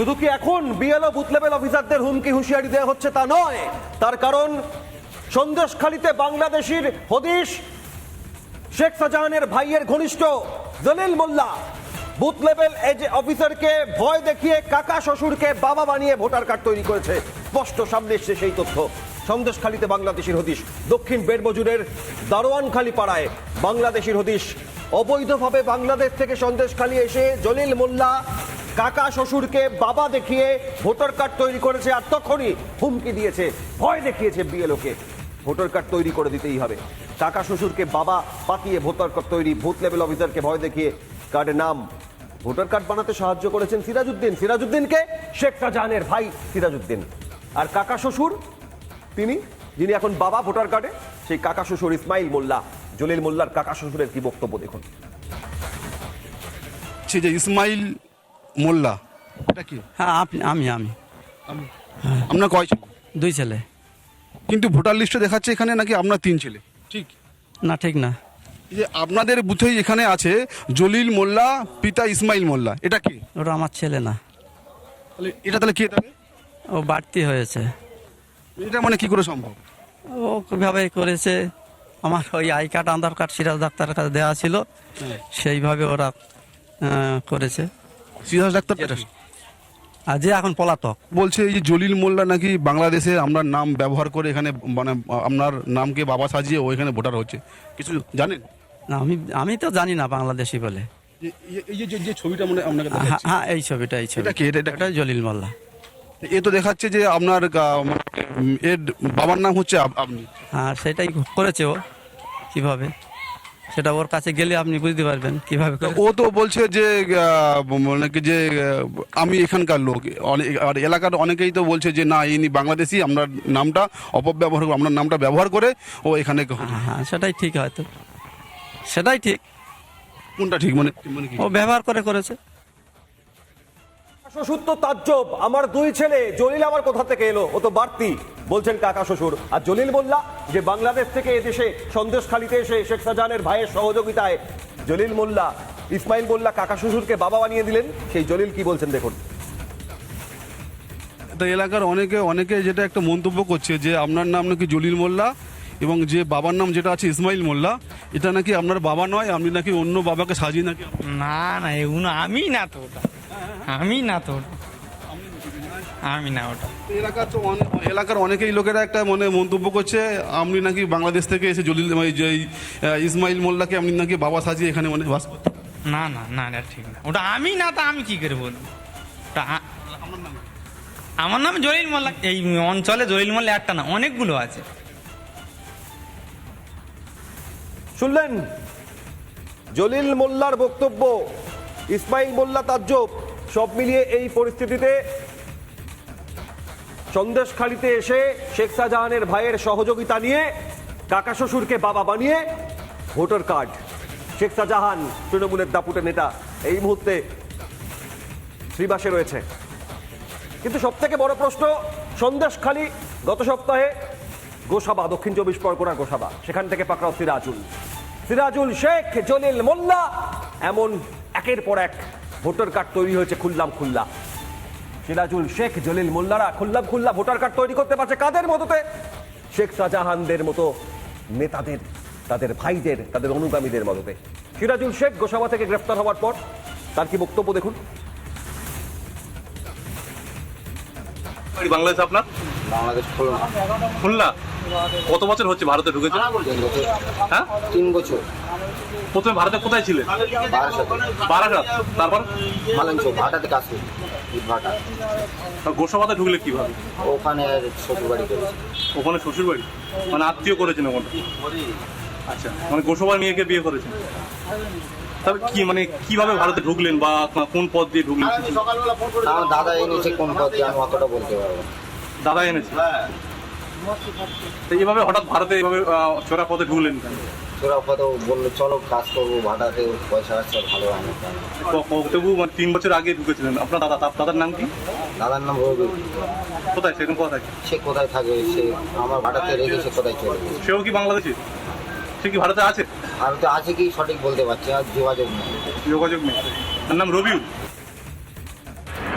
শুধু কি এখন বিএলও বুথ লেভেল অফিসারদের হুমকি হুঁশিয়ারি দেওয়া হচ্ছে তা নয়। তার কারণ, সন্দেশখালীতে বাংলাদেশির হদিশ শেখ শাহজাহানের ভাইয়ের ঘনিষ্ঠ জলিল মোল্লা। বুথ লেভেল এজ অফিসারকে ভয় দেখিয়ে কাকা শ্বশুরকে বাবা বানিয়ে ভোটার কার্ড তৈরি করেছে। স্পষ্ট, সামনে এসছে সেই তথ্য। সন্দেশখালীতে বাংলাদেশের হদিশ। দক্ষিণ বেড়মজুরের দারোয়ানখালী পাড়ায় বাংলাদেশের হদিশ। অবৈধভাবে বাংলাদেশ থেকে সন্দেশখালী এসে জলিল মোল্লা কাকা শ্বশুরকে বাবা দেখিয়ে ভোটার কার্ড তৈরি করেছে আর তখনই হুমকি দিয়েছে, ভয় দেখিয়েছে বিএলওকে ভোটার কার্ড তৈরি করে দিতেই হবে। কাকা শ্বশুরকে বাবা পাতিয়ে ভোটার কার্ড তৈরি বুথ লেভেল অফিসারকে ভয় দেখিয়ে কার্ডের নাম। ভোটার কার্ড বানাতে সাহায্য করেছেন সিরাজউদ্দিন। সিরাজউদ্দিনকে শেখ শাহজাহানের ভাই সিরাজউদ্দিন। আর কাকা শ্বশুর, তিনি, যিনি এখন বাবা ভোটার কার্ডে, সেই কাকা শ্বশুর ইসমাইল মোল্লা, জলিল মোল্লার কাকা শ্বশুরের কি বক্তব্য দেখুন। যে ইসমাইল মোল্লা। এটা কি? হ্যাঁ আপনি আমি আমি। আপনার কয় ছেলে? দুই ছেলে। কিন্তু ভোটার লিস্টে দেখাচ্ছে এখানে নাকি আপনার তিন ছেলে। ঠিক? না ঠিক না। এই যে আপনাদের বুথেই এখানে আছে জলিল মোল্লা পিতা ইসমাইল মোল্লা। এটা কি? ওটা আমার ছেলে না। তাহলে এটা তাহলে কে তাহলে? ও বাড়তি হয়েছে। এটা মানে কি করে সম্ভব? ও কীভাবে করেছে? আমার ওই I card Aadhaar card Siraj ডাক্তারের কাছে দেওয়া ছিল। সেইভাবে ওরা করেছে। সিরাজ ডাক্তার আর যে এখন পলাতক। বলছে এই যে জলিল মোল্লা নাকি বাংলাদেশে আমরা নাম ব্যবহার করে এখানে মানে আপনার নামকে বাবা সাজিয়ে ও এখানে ভোটার হচ্ছে। কিছু জানেন? না আমি আমি তো জানি না বাংলাদেশি বলে। এই- এই যে যে ছবিটা মনে আপনাকে হ্যাঁ হ্যাঁ এই ছবিটা কি? এটা- এটা- জলিল মোল্লা। এ তো দেখাচ্ছে যে আপনার এর বাবার নাম হচ্ছে আপ- আপনি হ্যাঁ সেটাই করেছে ও কীভাবে? সেটা ওর কাছে গেলে আপনি বুঝতে পারবেন কীভাবে ও তো বলছে যে আহ, মানে কি যে আমি এখানকার লোক। আর এলাকার অনেকেই তো বলছে যে না ইনি বাংলাদেশি আপনার নামটা অপব্যবহার করে- আপনার নামটা ব্যবহার করে ও এখানে হ্যাঁ হ্যাঁ সেটাই ঠিক হয়তো। সেটাই ঠিক। কোনটা ঠিক? মানে মানে ও ব্যবহার করে করেছে। শ্বশুর তো তাজ্জব আমার দুই ছেলে জলিল আমার কোথা থেকে এলো? ও তো বাড়তি। বলছেন কাকা শ্বশুর। আর জলিল মোল্লা যে বাংলাদেশ থেকে এদেশে সন্দেশখালিতে এসে শেখ শাহজাহানের ভাইয়ের সহযোগিতায় জলিল মোল্লা ইসমাইল মোল্লা কাকা শ্বশুরকে বাবা বানিয়ে দিলেন সেই জলিল কি বলছেন দেখুন। তো এলাকার অনেকে অনেকে যেটা একটা মন্তব্য করছে যে আপনার নাম নাকি জলিল মোল্লা এবং যে বাবার নাম যেটা আছে ইসমাইল মোল্লা এটা নাকি আপনার বাবা নয় আপনি নাকি অন্য বাবাকে সাজিয়ে নাকি না না এগুলো আমি না তো ওটা। আমি না তো ওটা। আমি না ওটা। এলাকার তো এলাকার অনেকেই লোকেরা একটা মানে মন্তব্য করছে আপনি নাকি বাংলাদেশ থেকে এসে জলিল এই, ইসমাইল মোল্লাকে আপনি নাকি বাবা সাজিয়ে এখানে মানে বাস করতেন। না না না এটা ঠিক না। ওটা আমি না তা আমি কি করে বলব? ওটা আমার নাম জলিল মোল্লা। এই অঞ্চলে জলিল মোল্লা একটা না অনেকগুলো আছে। শুনলেন? জলিল মোল্লার বক্তব্য ইসমাইল মোল্লা তাজ্জব সব মিলিয়ে এই পরিস্থিতিতে সন্দেশখালিতে এসে শেখ শাহজাহানের ভাইয়ের সহযোগিতা নিয়ে কাকা শ্বশুরকে বাবা বানিয়ে ভোটার কার্ড। শেখ শাহজাহান তৃণমূলের দাপুটে নেতা। এই মুহূর্তে শ্রীবাসে রয়েছে। কিন্তু সব থেকে বড় প্রশ্ন সন্দেশখালি গত সপ্তাহে গোসাবা, দক্ষিণ চব্বিশ পরগনা গোসাবা, সেখান থেকে পাকড়াও সিরাজুল। সিরাজুল শেখ, জলিল মোল্লা, এমন একের পর এক ভোটার কার্ড তৈরি হয়েছে খুললাম খুল্লা সিরাজুল শেখ জলিল মোল্লারা খুল্লাম খুল্লা ভোটার কার্ড তৈরি করতে পারছে কাদের মতোতে শেখ শাহজাহানদের মতো নেতাদের তাদের ভাইদের তাদের অনুগামীদের মতোতে সিরাজুল শেখ গোসাবা থেকে গ্রেফতার হওয়ার পর তার কি বক্তব্য দেখুন? বাংলাদেশ আপনার? বাংলাদেশ খুলনা। খুলনা? কত বছর হচ্ছে ভারতে ঢুকেছে? হ্যাঁ? তিন বছর। প্রথমে ভারতে কোথায় ছিলেন? বারাসাতে। তারপর? মালাঞ্চ ভাটাতে কাজ ভাটা। গোসাবাতে ঢুকলে কীভাবে? ওখানে শ্বশুর বাড়ি করেছি ওখানে শ্বশুর বাড়ি মানে আত্মীয় করেছেন ওখানে? আচ্ছা মানে গোসবা নিয়ে গিয়ে বিয়ে করেছেন? তবে কি মানে কীভাবে ভারতে ঢুকলেন বা কোন পথ দিয়ে ঢুকলেন? আমার দাদা এনেছে কোন পথ দিয়ে আমি অতটা বলতে পারব না। দাদা এনেছে? তো এইভাবে হঠাৎ ভারতে এইভাবে চোরা পথে ঢুকলেন কেন? তোরা কত বলল চলো কাজ করব ভাটাতে পয়সা আসছে ভালো তবু মানে তিন বছর আগে ঢুকেছিলেন। আপনার দাদা তার দাদার নাম কি? দাদার নাম রবি। কোথায়? সেরকম কোথায় সে কোথায় থাকে? সে আমার ভাটাতে রেখে সে কোথায় চলে সেও কি বাংলাদেশি? সে কি ভারতে আছে? আর তো আছে কি সঠিক বলতে পারছি আর যোগাযোগ নেই। যোগাযোগ নেই। তার নাম রবিউল।